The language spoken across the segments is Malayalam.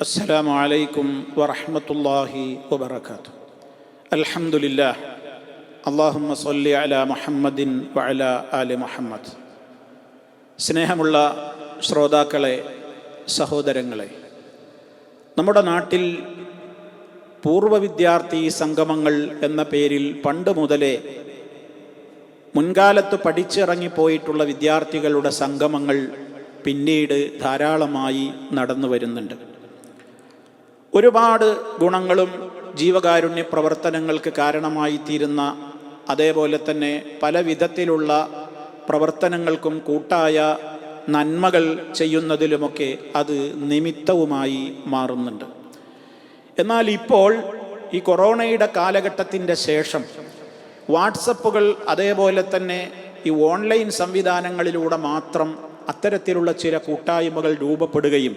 السلام عليكم ورحمة الله وبركاته الحمد لله اللهم صل على محمد وعلى آل محمد സ്നേഹമുള്ള ശ്രോതാക്കളെ സഹോദരങ്ങളെ നമ്മുടെ നാട്ടിൽ പൂർവ്വ വിദ്യാർത്ഥി സംഗമങ്ങൾ എന്ന പേരിൽ പണ്ട് മുതലേ മുൻകാലത്ത് പഠിച്ചിറങ്ങിപ്പോയിട്ടുള്ള വിദ്യാർത്ഥികളുടെ സംഗമങ്ങൾ പിന്നീട് ധാരാളമായി നടന്നു വരുന്നുണ്ട് ഒരുപാട് ഗുണങ്ങളും ജീവകാരുണ്യ പ്രവർത്തനങ്ങൾക്ക് കാരണമായി തീരുന്ന അതേപോലെ തന്നെ പല വിധത്തിലുള്ള പ്രവർത്തനങ്ങൾക്കും കൂട്ടായ നന്മകൾ ചെയ്യുന്നതിലുമൊക്കെ അത് നിമിത്തവുമായി മാറുന്നുണ്ട്. എന്നാൽ ഇപ്പോൾ ഈ കൊറോണയുടെ കാലഘട്ടത്തിന്റെ ശേഷം വാട്സപ്പുകൾ അതേപോലെ തന്നെ ഈ ഓൺലൈൻ സംവിധാനങ്ങളിലൂടെ മാത്രം അത്തരത്തിലുള്ള ചില കൂട്ടായ്മകൾ രൂപപ്പെടുകയും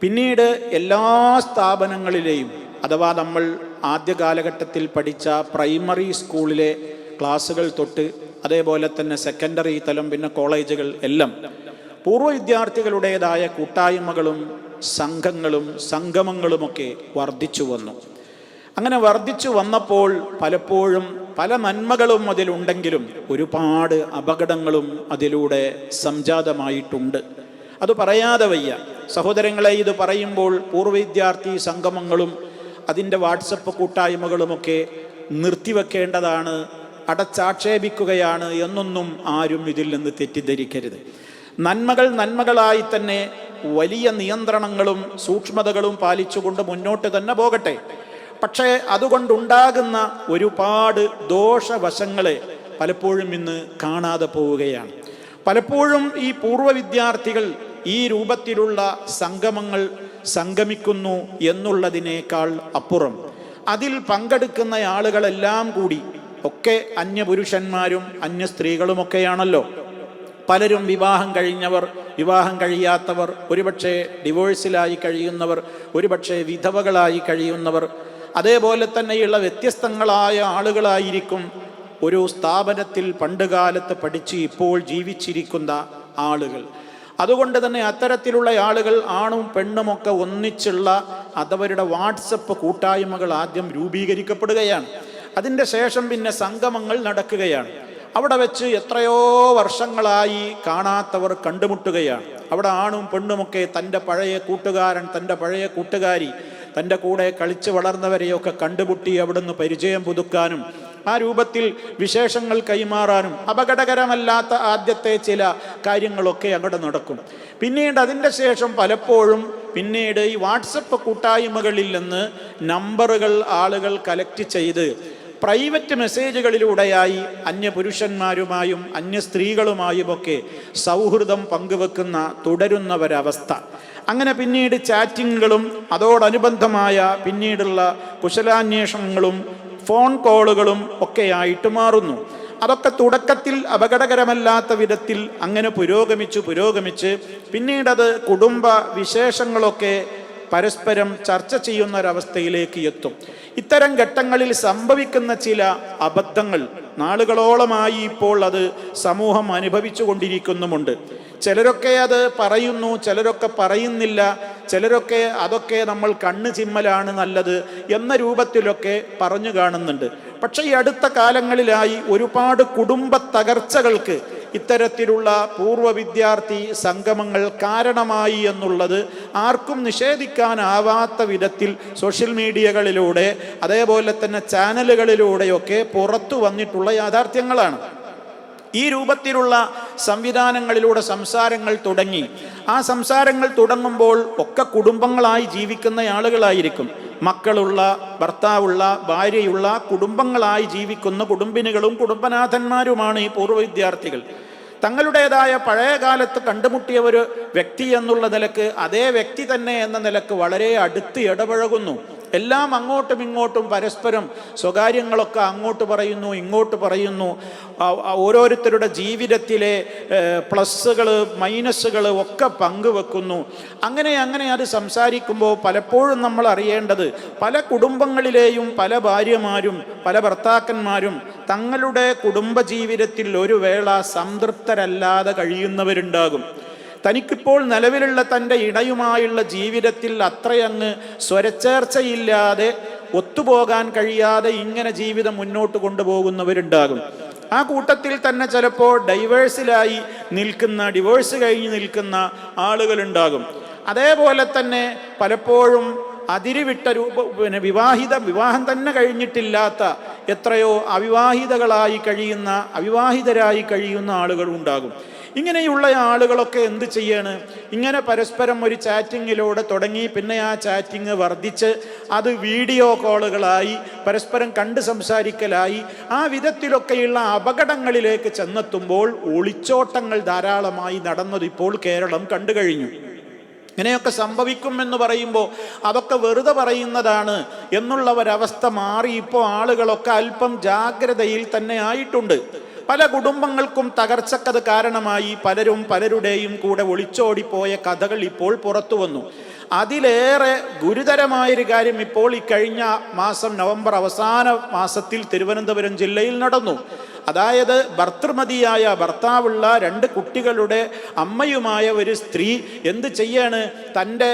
പിന്നീട് എല്ലാ സ്ഥാപനങ്ങളിലെയും അഥവാ നമ്മൾ ആദ്യ കാലഘട്ടത്തിൽ പഠിച്ച പ്രൈമറി സ്കൂളിലെ ക്ലാസ്സുകൾ തൊട്ട് അതേപോലെ തന്നെ സെക്കൻഡറി തലം പിന്നെ കോളേജുകൾ എല്ലാം പൂർവ വിദ്യാർത്ഥികളുടേതായ കൂട്ടായ്മകളും സംഘങ്ങളും സംഗമങ്ങളുമൊക്കെ വർദ്ധിച്ചു വന്നു. അങ്ങനെ വർദ്ധിച്ചു വന്നപ്പോൾ പലപ്പോഴും പല നന്മകളും അതിലുണ്ടെങ്കിലും ഒരുപാട് അപകടങ്ങളും അതിലൂടെ സംജാതമായിട്ടുണ്ട്. അത് പറയാതെ വയ്യ. സഹോദരങ്ങളെ ഇത് പറയുമ്പോൾ പൂർവ വിദ്യാർത്ഥി സംഗമങ്ങളും അതിന്റെ വാട്സപ്പ് കൂട്ടായ്മകളുമൊക്കെ നിർത്തിവെക്കേണ്ടതാണ് അടച്ചാക്ഷേപിക്കുകയാണ് എന്നൊന്നും ആരും ഇതിൽ നിന്ന് തെറ്റിദ്ധരിക്കരുത്. നന്മകൾ നന്മകളായി തന്നെ വലിയ നിയന്ത്രണങ്ങളും സൂക്ഷ്മതകളും പാലിച്ചുകൊണ്ട് മുന്നോട്ട് തന്നെ പോകട്ടെ. പക്ഷേ അതുകൊണ്ടുണ്ടാകുന്ന ഒരുപാട് ദോഷവശങ്ങളെ പലപ്പോഴും ഇന്ന് കാണാതെ പോവുകയാണ്. പലപ്പോഴും ഈ പൂർവ വിദ്യാർത്ഥികൾ ഈ രൂപത്തിലുള്ള സംഗമങ്ങൾ സംഗമിക്കുന്നു എന്നുള്ളതിനേക്കാൾ അപ്പുറം. അതിൽ പങ്കെടുക്കുന്ന ആളുകളെല്ലാം കൂടി ഒക്കെ അന്യപുരുഷന്മാരും അന്യ സ്ത്രീകളുമൊക്കെയാണല്ലോ പലരും വിവാഹം കഴിഞ്ഞവർ വിവാഹം കഴിയാത്തവർ ഒരുപക്ഷെ ഡിവോഴ്സിലായി കഴിയുന്നവർ ഒരുപക്ഷെ വിധവകളായി കഴിയുന്നവർ അതേപോലെ തന്നെയുള്ള വ്യത്യസ്തങ്ങളായ ആളുകളായിരിക്കും ഒരു സ്ഥാപനത്തിൽ പണ്ടുകാലത്ത് പഠിച്ച് ഇപ്പോൾ ജീവിച്ചിരിക്കുന്ന ആളുകൾ. അതുകൊണ്ട് തന്നെ അത്തരത്തിലുള്ള ആളുകൾ ആണും പെണ്ണുമൊക്കെ ഒന്നിച്ചുള്ള അതവരുടെ വാട്സപ്പ് കൂട്ടായ്മകൾ ആദ്യം രൂപീകരിക്കപ്പെടുകയാണ്. അതിന്റെ ശേഷം പിന്നെ സംഗമങ്ങൾ നടക്കുകയാണ്. അവിടെ വെച്ച് എത്രയോ വർഷങ്ങളായി കാണാത്തവർ കണ്ടുമുട്ടുകയാണ്. അവിടെ ആണും പെണ്ണുമൊക്കെ തന്റെ പഴയ കൂട്ടുകാരൻ തന്റെ പഴയ കൂട്ടുകാരി തന്റെ കൂടെ കളിച്ച് വളർന്നവരെയൊക്കെ കണ്ടുമുട്ടി അവിടുന്ന് പരിചയം പുതുക്കാനും ആ രൂപത്തിൽ വിശേഷങ്ങൾ കൈമാറാനും അപകടകരമല്ലാത്ത ആദ്യത്തെ ചില കാര്യങ്ങളൊക്കെ അവിടെ നടക്കും. പിന്നീട് അതിന്റെ ശേഷം പലപ്പോഴും പിന്നീട് ഈ വാട്സപ്പ് കൂട്ടായ്മകളിൽ നിന്ന് നമ്പറുകൾ ആളുകൾ കലക്ട് ചെയ്ത് പ്രൈവറ്റ് മെസ്സേജുകളിലൂടെയായി അന്യ പുരുഷന്മാരുമായും അന്യ സ്ത്രീകളുമായുമൊക്കെ സൗഹൃദം പങ്കുവെക്കുന്ന തുടരുന്നവരവസ്ഥ. അങ്ങനെ പിന്നീട് ചാറ്റിങ്ങുകളും അതോടനുബന്ധമായ പിന്നീടുള്ള കുശലാന്വേഷണങ്ങളും ഫോൺ കോളുകളും ഒക്കെയായിട്ട് മാറുന്നു. അതൊക്കെ തുടക്കത്തിൽ അപകടകരമല്ലാത്ത വിധത്തിൽ അങ്ങനെ പുരോഗമിച്ചു പുരോഗമിച്ച് പിന്നീടത് കുടുംബ വിശേഷങ്ങളൊക്കെ പരസ്പരം ചർച്ച ചെയ്യുന്ന ഒരവസ്ഥയിലേക്ക് എത്തും. ഇത്തരം ഘട്ടങ്ങളിൽ സംഭവിക്കുന്ന ചില അബദ്ധങ്ങൾ നാളുകളോളമായി ഇപ്പോൾ അത് സമൂഹം അനുഭവിച്ചു കൊണ്ടിരിക്കുന്നുമുണ്ട്. ചിലരൊക്കെ അത് പറയുന്നു ചിലരൊക്കെ പറയുന്നില്ല ചിലരൊക്കെ അതൊക്കെ നമ്മൾ കണ്ണ് ചിമ്മലാണ് നല്ലത് എന്ന രൂപത്തിലൊക്കെ പറഞ്ഞു കാണുന്നുണ്ട്. പക്ഷേ ഈ അടുത്ത കാലങ്ങളിലായി ഒരുപാട് കുടുംബ തകർച്ചകൾക്ക് ഇത്തരത്തിലുള്ള പൂർവ വിദ്യാർത്ഥി സംഗമങ്ങൾ കാരണമായി എന്നുള്ളത് ആർക്കും നിഷേധിക്കാനാവാത്ത വിധത്തിൽ സോഷ്യൽ മീഡിയകളിലൂടെ അതേപോലെ തന്നെ ചാനലുകളിലൂടെയൊക്കെ പുറത്തു വന്നിട്ടുള്ള യാഥാർത്ഥ്യങ്ങളാണ്. ഈ രൂപത്തിലുള്ള സംവിധാനങ്ങളിലൂടെ സംസാരങ്ങൾ തുടങ്ങി. ആ സംസാരങ്ങൾ തുടങ്ങുമ്പോൾ ഒക്കെ കുടുംബങ്ങളായി ജീവിക്കുന്ന ആളുകളായിരിക്കും. മക്കളുള്ള ഭർത്താവുള്ള ഭാര്യയുള്ള കുടുംബങ്ങളായി ജീവിക്കുന്ന കുടുംബിനികളും കുടുംബനാഥന്മാരുമാണ് ഈ പൂർവ വിദ്യാർത്ഥികൾ. തങ്ങളുടേതായ പഴയ കാലത്ത് കണ്ടുമുട്ടിയ ഒരു വ്യക്തി എന്നുള്ള നിലയ്ക്ക് അതേ വ്യക്തി തന്നെ എന്ന നിലയ്ക്ക് വളരെ അടുത്ത് ഇടപഴകുന്നു. എല്ലാം അങ്ങോട്ടും ഇങ്ങോട്ടും പരസ്പരം സ്വകാര്യങ്ങളൊക്കെ അങ്ങോട്ട് പറയുന്നു ഇങ്ങോട്ട് പറയുന്നു. ഓരോരുത്തരുടെ ജീവിതത്തിലെ പ്ലസ്സുകൾ മൈനസുകൾ ഒക്കെ പങ്കുവെക്കുന്നു. അങ്ങനെ അങ്ങനെ അത് സംസാരിക്കുമ്പോൾ പലപ്പോഴും നമ്മൾ അറിയേണ്ടത് പല കുടുംബങ്ങളിലെയും പല ഭാര്യമാരും പല ഭർത്താക്കന്മാരും തങ്ങളുടെ കുടുംബജീവിതത്തിൽ ഒരു വേള സംതൃപ്തരല്ലാതെ കഴിയുന്നവരുണ്ടാകും. തനിക്കിപ്പോൾ നിലവിലുള്ള തന്റെ ഇണയുമായുള്ള ജീവിതത്തിൽ അത്രയങ്ങ് സ്വരച്ചേർച്ചയില്ലാതെ ഒത്തുപോകാൻ കഴിയാതെ ഇങ്ങനെ ജീവിതം മുന്നോട്ട് കൊണ്ടുപോകുന്നവരുണ്ടാകും. ആ കൂട്ടത്തിൽ തന്നെ ചിലപ്പോൾ ഡൈവേഴ്സിലായി നിൽക്കുന്ന ഡിവോഴ്സ് കഴിഞ്ഞ് നിൽക്കുന്ന ആളുകളുണ്ടാകും. അതേപോലെ തന്നെ പലപ്പോഴും അതിരുവിട്ട രൂപ പിന്നെ വിവാഹിത വിവാഹം തന്നെ കഴിഞ്ഞിട്ടില്ലാത്ത എത്രയോ അവിവാഹിതകളായി കഴിയുന്ന അവിവാഹിതരായി കഴിയുന്ന ആളുകൾ ഉണ്ടാകും. ഇങ്ങനെയുള്ള ആളുകളൊക്കെ എന്ത് ചെയ്യാണ്? ഇങ്ങനെ പരസ്പരം ഒരു ചാറ്റിങ്ങിലൂടെ തുടങ്ങി പിന്നെ ആ ചാറ്റിങ് വർദ്ധിച്ച് അത് വീഡിയോ കോളുകളായി പരസ്പരം കണ്ട് സംസാരിക്കലായി ആ വിധത്തിലൊക്കെയുള്ള അപകടങ്ങളിലേക്ക് ചെന്നെത്തുമ്പോൾ ഒളിച്ചോട്ടങ്ങൾ ധാരാളമായി നടന്നത് ഇപ്പോൾ കേരളം കണ്ടു കഴിഞ്ഞു. ഇങ്ങനെയൊക്കെ സംഭവിക്കുമെന്ന് പറയുമ്പോൾ അതൊക്കെ വെറുതെ പറയുന്നതാണ് എന്നുള്ള ഒരവസ്ഥ മാറി ഇപ്പോൾ ആളുകളൊക്കെ അല്പം ജാഗ്രതയിൽ തന്നെ ആയിട്ടുണ്ട്. പല കുടുംബങ്ങൾക്കും തകർച്ചക്കത് കാരണമായി പലരും പലരുടെയും കൂടെ ഒളിച്ചോടിപ്പോയ കഥകൾ ഇപ്പോൾ പുറത്തു വന്നു. അതിലേറെ ഗുരുതരമായൊരു കാര്യം ഇപ്പോൾ ഈ കഴിഞ്ഞ മാസം നവംബർ അവസാന മാസത്തിൽ തിരുവനന്തപുരം ജില്ലയിൽ നടന്നു. അതായത് ഭർത്തൃമതിയായ ഭർത്താവുള്ള രണ്ട് കുട്ടികളുടെ അമ്മയുമായ ഒരു സ്ത്രീ എന്ത് ചെയ്യാണ്? തന്റെ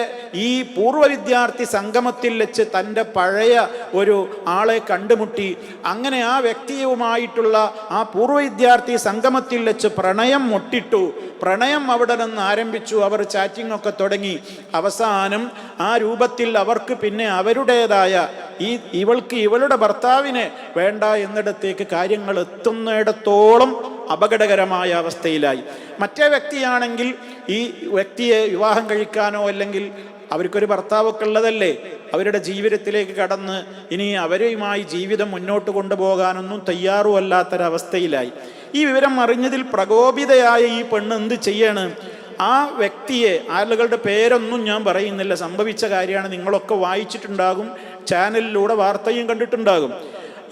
ഈ പൂർവ വിദ്യാർത്ഥി സംഗമത്തിൽ വെച്ച് തന്റെ പഴയ ഒരു ആളെ കണ്ടുമുട്ടി. അങ്ങനെ ആ വ്യക്തിയുമായിട്ടുള്ള ആ പൂർവ വിദ്യാർത്ഥി സംഗമത്തിൽ വെച്ച് പ്രണയം മുട്ടിട്ടു. പ്രണയം അവിടെ നിന്ന് ആരംഭിച്ചു. അവർ ചാറ്റിംഗ് ഒക്കെ തുടങ്ങി. അവസാനം ആ രൂപത്തിൽ അവർക്ക് പിന്നെ അവരുടേതായ ഈ ഇവൾക്ക് ഇവളുടെ ഭർത്താവിനെ വേണ്ട എന്നിടത്തേക്ക് കാര്യങ്ങൾ എത്തുന്നിടത്തോളം അപകടകരമായ അവസ്ഥയിലായി. മറ്റേ വ്യക്തിയാണെങ്കിൽ ഈ വ്യക്തിയെ വിവാഹം കഴിക്കാനോ അല്ലെങ്കിൽ അവർക്കൊരു ഭർത്താവൊക്കെ ഉള്ളതല്ലേ അവരുടെ ജീവിതത്തിലേക്ക് കടന്ന് ഇനി അവരുമായി ജീവിതം മുന്നോട്ട് കൊണ്ടുപോകാനൊന്നും തയ്യാറുമല്ലാത്തൊരവസ്ഥയിലായി ഈ വിവരം അറിഞ്ഞതിൽ പ്രകോപിതയായ ഈ പെണ്ണ് എന്ത് ചെയ്യാണ്? ആ വ്യക്തിയെ ആളുകളുടെ പേരൊന്നും ഞാൻ പറയുന്നില്ല സംഭവിച്ച കാര്യമാണ് നിങ്ങളൊക്കെ വായിച്ചിട്ടുണ്ടാകും. ചാനലിലൂടെ വാർത്തയും കണ്ടിട്ടുണ്ടാകും.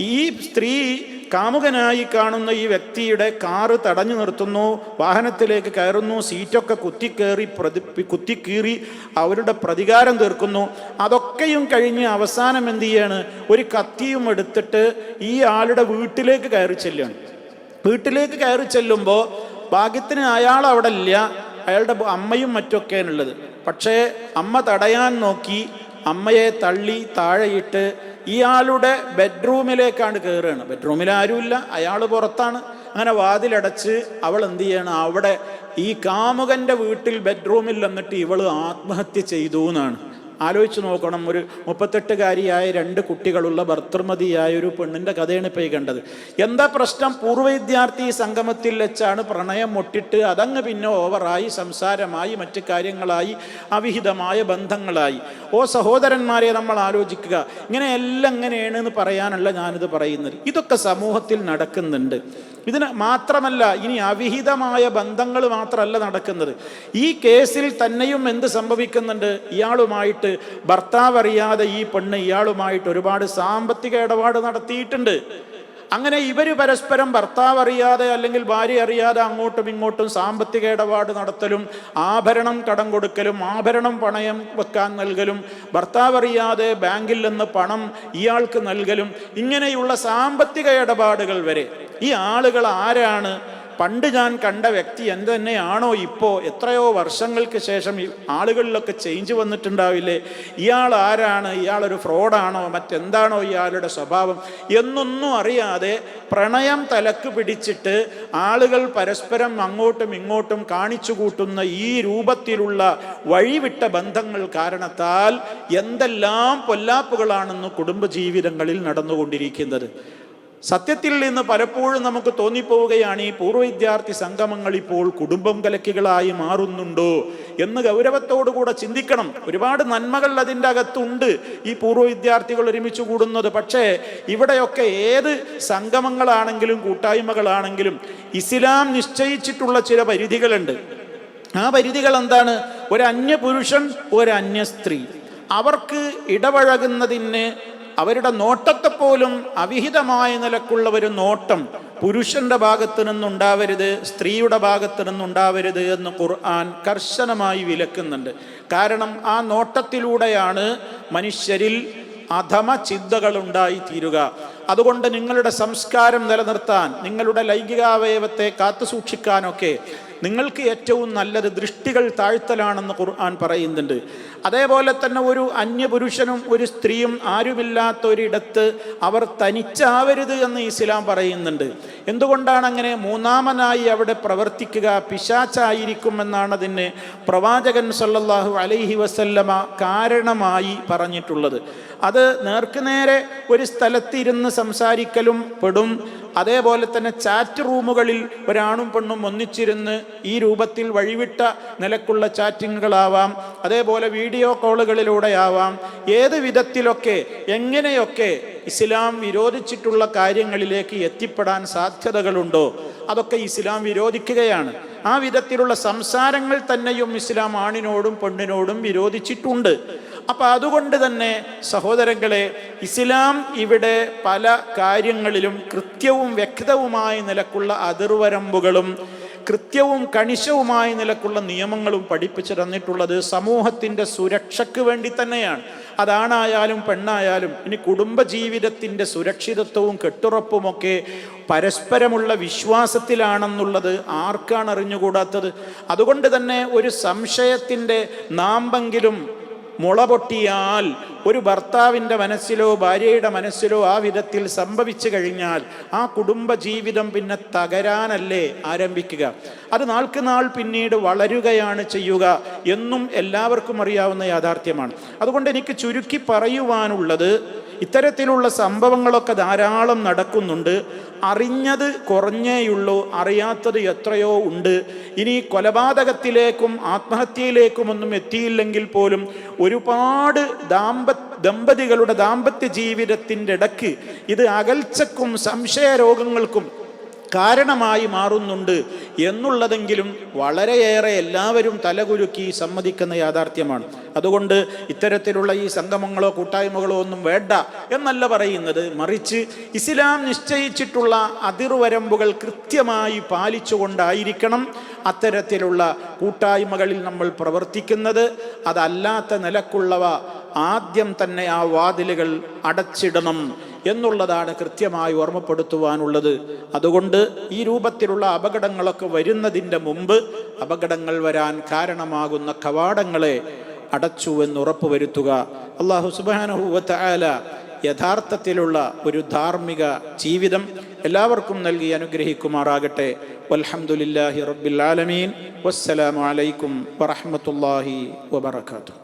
ഈ സ്ത്രീ കാമുകനായി കാണുന്ന ഈ വ്യക്തിയുടെ കാറ് തടഞ്ഞു നിർത്തുന്നു വാഹനത്തിലേക്ക് കയറുന്നു സീറ്റൊക്കെ കുത്തിക്കേറി പ്രതി കുത്തിക്കീറി അവരുടെ പ്രതികാരം തീർക്കുന്നു. അതൊക്കെയും കഴിഞ്ഞ് അവസാനം എന്ത് ചെയ്യാണ്? ഒരു കത്തിയും എടുത്തിട്ട് ഈ ആളുടെ വീട്ടിലേക്ക് കയറി ചെല്ലുകയാണ്. വീട്ടിലേക്ക് കയറി ചെല്ലുമ്പോൾ ഭാഗ്യത്തിന് അയാൾ അവിടെ ഇല്ല. അയാളുടെ അമ്മയും മറ്റൊക്കെയാണുള്ളത് പക്ഷേ അമ്മ തടയാൻ നോക്കി അമ്മയെ തള്ളി താഴെയിട്ട് ഇയാളുടെ ബെഡ്റൂമിലേക്കാണ് കയറുകയാണ് ബെഡ്റൂമിൽ ആരുമില്ല അയാൾ പുറത്താണ്. അങ്ങനെ വാതിലടച്ച് അവൾ എന്ത് ചെയ്യണം? അവിടെ ഈ കാമുകന്റെ വീട്ടിൽ ബെഡ്റൂമിൽ വന്നിട്ട് ഇവൾ ആത്മഹത്യ ചെയ്തു എന്നാണ്. ആലോചിച്ച് നോക്കണം. ഒരു മുപ്പത്തെട്ടുകാരിയായ രണ്ട് കുട്ടികളുള്ള ഭർത്തൃമതിയായ ഒരു പെണ്ണിന്റെ കഥയാണ് ഇപ്പോൾ കണ്ടത്. എന്താ പ്രശ്നം? പൂർവ വിദ്യാർത്ഥി സംഗമത്തിൽ വെച്ചാണ് പ്രണയം മുട്ടിട്ട് അതങ്ങ് പിന്നെ ഓവറായി സംസാരമായി മറ്റു കാര്യങ്ങളായി അവിഹിതമായ ബന്ധങ്ങളായി. ഓ സഹോദരന്മാരെ നമ്മൾ ആലോചിക്കുക. ഇങ്ങനെ എല്ലാം എങ്ങനെയാണ് എന്ന് പറയാനല്ല ഞാനിത് പറയുന്നത്. ഇതൊക്കെ സമൂഹത്തിൽ നടക്കുന്നുണ്ട്. ഇതിന് മാത്രമല്ല ഇനി അവിഹിതമായ ബന്ധങ്ങൾ മാത്രമല്ല നടക്കുന്നത്. ഈ കേസിൽ തന്നെയും എന്ത് സംഭവിക്കുന്നുണ്ട്? ഇയാളുമായിട്ട് ഭർത്താവ് അറിയാതെ ഈ പെണ്ണ് ഇയാളുമായിട്ട് ഒരുപാട് സാമ്പത്തിക ഇടപാട് നടത്തിയിട്ടുണ്ട്. അങ്ങനെ ഇവർ പരസ്പരം ഭർത്താവ് അറിയാതെ അല്ലെങ്കിൽ ഭാര്യ അറിയാതെ അങ്ങോട്ടും ഇങ്ങോട്ടും സാമ്പത്തിക ഇടപാട് നടത്തലും ആഭരണം കടം കൊടുക്കലും ആഭരണം പണയം വെക്കാൻ നൽകലും ഭർത്താവ് അറിയാതെ ബാങ്കിൽ നിന്ന് പണം ഇയാൾക്ക് നൽകലും ഇങ്ങനെയുള്ള സാമ്പത്തിക ഇടപാടുകൾ വരെ. ഈ ആളുകൾ ആരാണ്? പണ്ട് ഞാൻ കണ്ട വ്യക്തി എന്ത് തന്നെയാണോ ഇപ്പോൾ എത്രയോ വർഷങ്ങൾക്ക് ശേഷം ആളുകളിലൊക്കെ ചേഞ്ച് വന്നിട്ടുണ്ടാവില്ലേ? ഇയാൾ ആരാണ്? ഇയാളൊരു ഫ്രോഡാണോ മറ്റെന്താണോ ഇയാളുടെ സ്വഭാവം? എന്നൊന്നും അറിയാതെ പ്രണയം തലക്ക് പിടിച്ചിട്ട് ആളുകൾ പരസ്പരം അങ്ങോട്ടും ഇങ്ങോട്ടും കാണിച്ചു കൂട്ടുന്ന ഈ രൂപത്തിലുള്ള വഴിവിട്ട ബന്ധങ്ങൾ കാരണത്താൽ എന്തെല്ലാം പൊല്ലാപ്പുകളാണെന്ന് കുടുംബജീവിതങ്ങളിൽ നടന്നുകൊണ്ടിരിക്കുന്നത്. സത്യത്തിൽ നിന്ന് പലപ്പോഴും നമുക്ക് തോന്നിപ്പോവുകയാണ് ഈ പൂർവ വിദ്യാർത്ഥി സംഗമങ്ങൾ ഇപ്പോൾ കുടുംബം കലക്കികളായി മാറുന്നുണ്ടോ എന്ന് ഗൗരവത്തോടുകൂടെ ചിന്തിക്കണം. ഒരുപാട് നന്മകൾ അതിന്റെ അകത്തുണ്ട് ഈ പൂർവ വിദ്യാർത്ഥികൾ ഒരുമിച്ച് കൂടുന്നത്. പക്ഷേ ഇവിടെയൊക്കെ ഏത് സംഗമങ്ങളാണെങ്കിലും കൂട്ടായ്മകളാണെങ്കിലും ഇസ്ലാം നിശ്ചയിച്ചിട്ടുള്ള ചില പരിധികളുണ്ട്. ആ പരിധികൾ എന്താണ്? ഒരു പുരുഷൻ ഒരു അന്യ സ്ത്രീ അവർക്ക് ഇടപഴകുന്നതിന് അവരുടെ നോട്ടത്തെ പോലും അവിഹിതമായ നിലക്കുള്ള ഒരു നോട്ടം പുരുഷന്റെ ഭാഗത്ത് നിന്നുണ്ടാവരുത് സ്ത്രീയുടെ ഭാഗത്ത് നിന്നുണ്ടാവരുത് എന്ന് ഖുർആൻ കർശനമായി വിലക്കുന്നുണ്ട്. കാരണം ആ നോട്ടത്തിലൂടെയാണ് മനുഷ്യരിൽ അധമ ചിന്തകൾ തീരുക. അതുകൊണ്ട് നിങ്ങളുടെ സംസ്കാരം നിലനിർത്താൻ നിങ്ങളുടെ ലൈംഗികാവയവത്തെ കാത്തു സൂക്ഷിക്കാനൊക്കെ നിങ്ങൾക്ക് ഏറ്റവും നല്ലത് ദൃഷ്ടികൾ താഴ്ത്തലാണെന്ന് ഖുർആൻ പറയുന്നുണ്ട്. അതേപോലെ തന്നെ ഒരു അന്യപുരുഷനും ഒരു സ്ത്രീയും ആരുമില്ലാത്ത ഒരിടത്ത് അവർ തനിച്ചാവരുത് എന്ന് ഇസ്ലാം പറയുന്നുണ്ട്. എന്തുകൊണ്ടാണ് അങ്ങനെ മൂന്നാമനായി അവിടെ പ്രവർത്തിക്കുക പിശാച്ചായിരിക്കുമെന്നാണ് അതിന് പ്രവാചകൻ സല്ലാഹു അലൈഹി വസല്ലമ കാരണമായി പറഞ്ഞിട്ടുള്ളത്. അത് നേർക്കുനേരെ ഒരു സ്ഥലത്തിരുന്ന് സംസാരിക്കലും പെടും. അതേപോലെ തന്നെ ചാറ്റ് റൂമുകളിൽ ഒരാണും പെണ്ണും ഒന്നിച്ചിരുന്ന് ഈ രൂപത്തിൽ വഴിവിട്ട നിലക്കുള്ള ചാറ്റിങ്ങുകളാവാം അതേപോലെ വീഡിയോ കോളുകളിലൂടെയാവാം ഏത് വിധത്തിലൊക്കെ എങ്ങനെയൊക്കെ ഇസ്ലാം വിരോധിച്ചിട്ടുള്ള കാര്യങ്ങളിലേക്ക് എത്തിപ്പെടാൻ സാധ്യതകളുണ്ടോ? അതൊക്കെ ഇസ്ലാം വിരോധിക്കുകയാണ്. ആ വിധത്തിലുള്ള സംസാരങ്ങൾ തന്നെയും ഇസ്ലാം ആണിനോടും പെണ്ണിനോടും വിരോധിച്ചിട്ടുണ്ട്. അപ്പം അതുകൊണ്ട് തന്നെ സഹോദരങ്ങളെ ഇസ്ലാം ഇവിടെ പല കാര്യങ്ങളിലും കൃത്യവും വ്യക്തവുമായ നിലക്കുള്ള അതിർവരമ്പുകളും കൃത്യവും കണിശവുമായ നിലക്കുള്ള നിയമങ്ങളും പഠിപ്പിച്ചു തന്നിട്ടുള്ളത് സമൂഹത്തിന്റെ സുരക്ഷയ്ക്ക് വേണ്ടി തന്നെയാണ്. അതാണായാലും പെണ്ണായാലും ഇനി കുടുംബജീവിതത്തിന്റെ സുരക്ഷിതത്വവും കെട്ടുറപ്പുമൊക്കെ പരസ്പരമുള്ള വിശ്വാസത്തിലാണെന്നുള്ളത് ആർക്കാണ് അറിഞ്ഞുകൂടാത്തത്? അതുകൊണ്ട് തന്നെ ഒരു സംശയത്തിന്റെ നാമ്പെങ്കിലും മുള പൊട്ടിയാൽ ഒരു ഭർത്താവിന്റെ മനസ്സിലോ ഭാര്യയുടെ മനസ്സിലോ ആ വിധത്തിൽ സംഭവിച്ചു കഴിഞ്ഞാൽ ആ കുടുംബ ജീവിതം പിന്നെ തകരാനല്ലേ ആരംഭിക്കുക. അത് നാൾക്ക് നാൾ പിന്നീട് വളരുകയാണ് ചെയ്യുക എന്നും എല്ലാവർക്കും അറിയാവുന്ന യാഥാർത്ഥ്യമാണ്. അതുകൊണ്ട് എനിക്ക് ചുരുക്കി പറയുവാനുള്ളത് ഇത്തരത്തിലുള്ള സംഭവങ്ങളൊക്കെ ധാരാളം നടക്കുന്നുണ്ട്. അറിഞ്ഞത് കുറഞ്ഞേയുള്ളൂ അറിയാത്തത് എത്രയോ ഉണ്ട്. ഇനി കൊലപാതകത്തിലേക്കും ആത്മഹത്യയിലേക്കും ഒന്നും എത്തിയില്ലെങ്കിൽ പോലും ഒരുപാട് ദാമ്പ ദമ്പതികളുടെ ദാമ്പത്യ ജീവിതത്തിന്റെ ഇടയ്ക്ക് ഇത് അകൽച്ചക്കും സംശയരോഗങ്ങൾക്കും കാരണമായി മാറുന്നുണ്ട് എന്നുള്ളതെങ്കിലും വളരെയേറെ എല്ലാവരും തലകുലുക്കി സമ്മതിക്കുന്ന യാഥാർത്ഥ്യമാണ്. അതുകൊണ്ട് ഇത്തരത്തിലുള്ള ഈ സംഗമങ്ങളോ കൂട്ടായ്മകളോ ഒന്നും വേണ്ട എന്നല്ല പറയുന്നത്. മറിച്ച് ഇസ്ലാം നിശ്ചയിച്ചിട്ടുള്ള അതിർവരമ്പുകൾ കൃത്യമായി പാലിച്ചുകൊണ്ടായിരിക്കണം അത്തരത്തിലുള്ള കൂട്ടായ്മകളിൽ നമ്മൾ പ്രവർത്തിക്കുന്നത്. അതല്ലാത്ത നിലക്കുള്ളവ ആദ്യം തന്നെ ആ വാതിലുകൾ അടച്ചിടണം. എന്നുള്ളതാണ് കൃത്യമായി ഓർമ്മപ്പെടുത്തുവാനുള്ളത്. അതുകൊണ്ട് ഈ രൂപത്തിലുള്ള അപകടങ്ങളൊക്കെ വരുന്നതിന്റെ മുമ്പ് അപകടങ്ങൾ വരാൻ കാരണമാകുന്ന കവാടങ്ങളെ അടച്ചു എന്ന് ഉറപ്പുവരുത്തുക. അള്ളാഹു സുബാനഹുവത്ത ആല യഥാർത്ഥത്തിലുള്ള ഒരു ധാർമ്മിക ജീവിതം എല്ലാവർക്കും നൽകി അനുഗ്രഹിക്കുമാറാകട്ടെ. വൽഹംദുലില്ലാഹി റബ്ബിൽ ആലമീൻ. വസ്സലാമലൈക്കും വറഹ്മത്തുള്ളാഹി വബറകാതുഹു.